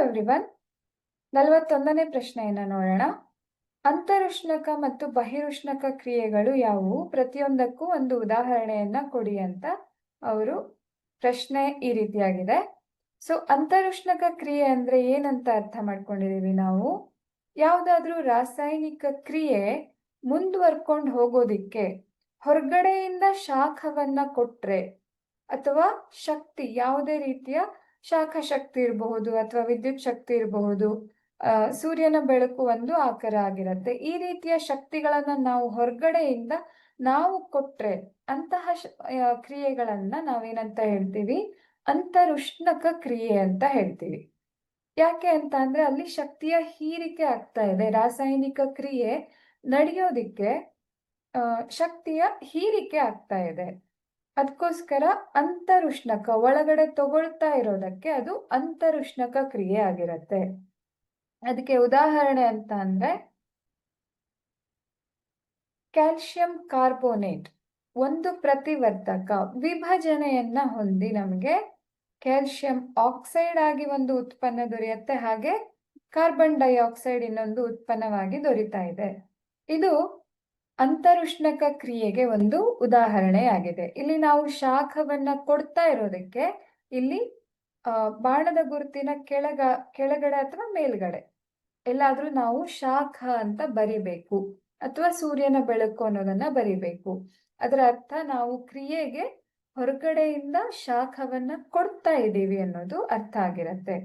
Everyone ನಲವತ್ತೊಂದನೇ ಪ್ರಶ್ನೆಯನ್ನ ನೋಡೋಣ. ಅಂತರುಷ್ಣಕ ಮತ್ತು ಬಹಿರುಷ್ಣಕ ಕ್ರಿಯೆಗಳು ಯಾವುವು? ಪ್ರತಿಯೊಂದಕ್ಕೂ ಒಂದು ಉದಾಹರಣೆಯನ್ನ ಕೊಡಿ ಅಂತ ಅವರು ಪ್ರಶ್ನೆ ಈ ರೀತಿಯಾಗಿದೆ. ಸೊ ಅಂತರುಷ್ಣಕ ಕ್ರಿಯೆ ಅಂದ್ರೆ ಏನಂತ ಅರ್ಥ ಮಾಡ್ಕೊಂಡಿದೀವಿ ನಾವು? ಯಾವುದಾದ್ರೂ ರಾಸಾಯನಿಕ ಕ್ರಿಯೆ ಮುಂದುವರ್ಕೊಂಡು ಹೋಗೋದಿಕ್ಕೆ ಹೊರಗಡೆಯಿಂದ ಶಾಖವನ್ನ ಕೊಟ್ರೆ ಅಥವಾ ಶಕ್ತಿ ಯಾವುದೇ ರೀತಿಯ ಶಾಖ ಶಕ್ತಿ ಇರಬಹುದು ಅಥವಾ ವಿದ್ಯುತ್ ಶಕ್ತಿ ಇರಬಹುದು ಸೂರ್ಯನ ಬೆಳಕು ಒಂದು ಆಕಾರ ಆಗಿರುತ್ತೆ. ಈ ರೀತಿಯ ಶಕ್ತಿಗಳನ್ನ ನಾವು ಹೊರಗಡೆಯಿಂದ ನಾವು ಕೊಟ್ರೆ ಅಂತಹ ಕ್ರಿಯೆಗಳನ್ನು ನಾವೇನಂತ ಹೇಳ್ತೀವಿ? ಅಂತರುಷ್ಣಕ ಕ್ರಿಯೆ ಅಂತ ಹೇಳ್ತೀವಿ. ಯಾಕೆ ಅಂತ ಅಂದ್ರೆ ಅಲ್ಲಿ ಶಕ್ತಿಯ ಹೀರಿಕೆ ಆಗ್ತಾ ಇದೆ. ರಾಸಾಯನಿಕ ಕ್ರಿಯೆ ನಡೆಯೋದಿಕ್ಕೆ ಶಕ್ತಿಯ ಹೀರಿಕೆ ಆಗ್ತಾ ಇದೆ. ಅದಕ್ಕೋಸ್ಕರ ಅಂತರುಷ್ಣಕ ಒಳಗಡೆ ತಗೊಳ್ತಾ ಇರೋದಕ್ಕೆ ಅದು ಅಂತರುಷ್ಣಕ ಕ್ರಿಯೆ ಆಗಿರತ್ತೆ. ಅದಕ್ಕೆ ಉದಾಹರಣೆ ಅಂತ ಅಂದ್ರೆ ಕ್ಯಾಲ್ಸಿಯಂ ಕಾರ್ಬೋನೇಟ್ ಒಂದು ಪ್ರತಿವರ್ತಕ ವಿಭಜನೆಯನ್ನ ಹೊಂದಿ ನಮಗೆ ಕ್ಯಾಲ್ಸಿಯಂ ಆಕ್ಸೈಡ್ ಆಗಿ ಒಂದು ಉತ್ಪನ್ನ ದೊರೆಯುತ್ತೆ ಹಾಗೆ ಕಾರ್ಬನ್ ಡೈಆಕ್ಸೈಡ್ ಇನ್ನೊಂದು ಉತ್ಪನ್ನವಾಗಿ ದೊರೀತಾ ಇದೆ. ಇದು ಅಂತರುಷ್ಣಕ ಕ್ರಿಯೆಗೆ ಒಂದು ಉದಾಹರಣೆಯಾಗಿದೆ. ಇಲ್ಲಿ ನಾವು ಶಾಖವನ್ನ ಕೊಡ್ತಾ ಇರೋದಕ್ಕೆ ಇಲ್ಲಿ ಬಾಣದ ಗುರುತಿನ ಕೆಳಗ, ಕೆಳಗಡೆ ಅಥವಾ ಮೇಲ್ಗಡೆ. ಎಲ್ಲಾದ್ರೂ ನಾವು ಶಾಖ ಅಂತ ಬರಿಬೇಕು ಅಥವಾ ಸೂರ್ಯನ ಬೆಳಕು ಅನ್ನೋದನ್ನ ಬರಿಬೇಕು. ಅದರ ಅರ್ಥ ನಾವು ಕ್ರಿಯೆಗೆ ಹೊರಗಡೆಯಿಂದ ಶಾಖವನ್ನ ಕೊಡ್ತಾ ಇದ್ದೀವಿ ಅನ್ನೋದು ಅರ್ಥ ಆಗಿರತ್ತೆ.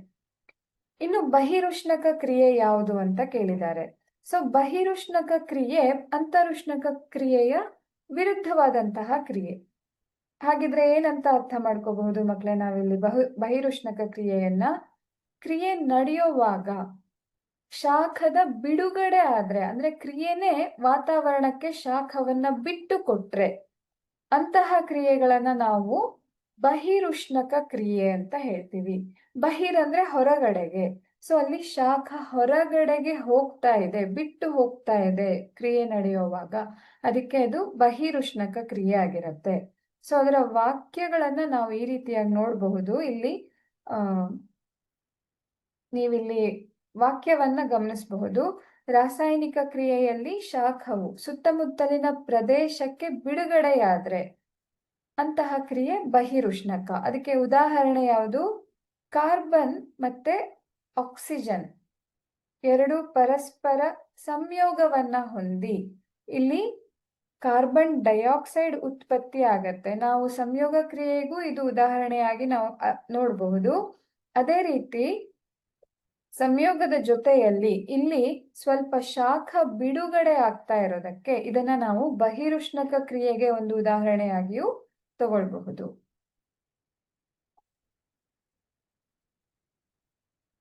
ಇನ್ನು ಬಹಿರುಷ್ಣಕ ಕ್ರಿಯೆ ಯಾವುದು ಅಂತ ಕೇಳಿದ್ದಾರೆ. ಸೊ ಬಹಿರುಷ್ಣಕ ಕ್ರಿಯೆ ಅಂತರುಷ್ಣಕ ಕ್ರಿಯೆಯ ವಿರುದ್ಧವಾದಂತಹ ಕ್ರಿಯೆ. ಹಾಗಿದ್ರೆ ಏನಂತ ಅರ್ಥ ಮಾಡ್ಕೋಬಹುದು ಮಕ್ಕಳೇ ನಾವಿಲ್ಲಿ? ಬಹು, ಬಹಿರುಷ್ಣಕ ಕ್ರಿಯೆಯನ್ನ ಕ್ರಿಯೆ ನಡೆಯುವಾಗ ಶಾಖದ ಬಿಡುಗಡೆ ಆದ್ರೆ, ಅಂದ್ರೆ ಕ್ರಿಯೆನೇ ವಾತಾವರಣಕ್ಕೆ ಶಾಖವನ್ನ ಬಿಟ್ಟು ಕೊಟ್ರೆ ಅಂತಹ ಕ್ರಿಯೆಗಳನ್ನ ನಾವು ಬಹಿರುಷ್ಣಕ ಕ್ರಿಯೆ ಅಂತ ಹೇಳ್ತೀವಿ. ಬಹಿರ್ ಅಂದ್ರೆ ಹೊರಗಡೆಗೆ. ಸೊ ಅಲ್ಲಿ ಶಾಖ ಹೊರಗಡೆಗೆ ಹೋಗ್ತಾ ಇದೆ, ಬಿಟ್ಟು ಹೋಗ್ತಾ ಇದೆ ಕ್ರಿಯೆ ನಡೆಯುವಾಗ. ಅದಕ್ಕೆ ಅದು ಬಹಿರುಷ್ಣಕ ಕ್ರಿಯೆ ಆಗಿರುತ್ತೆ. ಸೊ ಅದರ ವಾಕ್ಯಗಳನ್ನ ನಾವು ಈ ರೀತಿಯಾಗಿ ನೋಡಬಹುದು. ಇಲ್ಲಿ, ಆ, ನೀವಿಲ್ಲಿ ವಾಕ್ಯವನ್ನ ಗಮನಿಸಬಹುದು. ರಾಸಾಯನಿಕ ಕ್ರಿಯೆಯಲ್ಲಿ ಶಾಖವು ಸುತ್ತಮುತ್ತಲಿನ ಪ್ರದೇಶಕ್ಕೆ ಬಿಡುಗಡೆಯಾದ್ರೆ ಅಂತಹ ಕ್ರಿಯೆ ಬಹಿರುಷ್ಣಕ. ಅದಕ್ಕೆ ಉದಾಹರಣೆ ಯಾವುದು? ಕಾರ್ಬನ್ ಮತ್ತೆ ಆಕ್ಸಿಜನ್ ಎರಡು ಪರಸ್ಪರ ಸಂಯೋಗವನ್ನ ಹೊಂದಿ. ಇಲ್ಲಿ ಕಾರ್ಬನ್ ಡೈಆಕ್ಸೈಡ್ ಉತ್ಪತ್ತಿ ಆಗತ್ತೆ. ನಾವು ಸಂಯೋಗ ಕ್ರಿಯೆಗೂ ಇದು ಉದಾಹರಣೆಯಾಗಿ ನಾವು ನೋಡಬಹುದು. ಅದೇ ರೀತಿ ಸಂಯೋಗದ ಜೊತೆಯಲ್ಲಿ ಇಲ್ಲಿ ಸ್ವಲ್ಪ ಶಾಖ ಬಿಡುಗಡೆ ಆಗ್ತಾ ಇರೋದಕ್ಕೆ ಇದನ್ನ ನಾವು ಬಹಿರುಷ್ಣಕ ಕ್ರಿಯೆಗೆ ಒಂದು ಉದಾಹರಣೆಯಾಗಿಯೂ ತಗೊಳ್ಬಹುದು.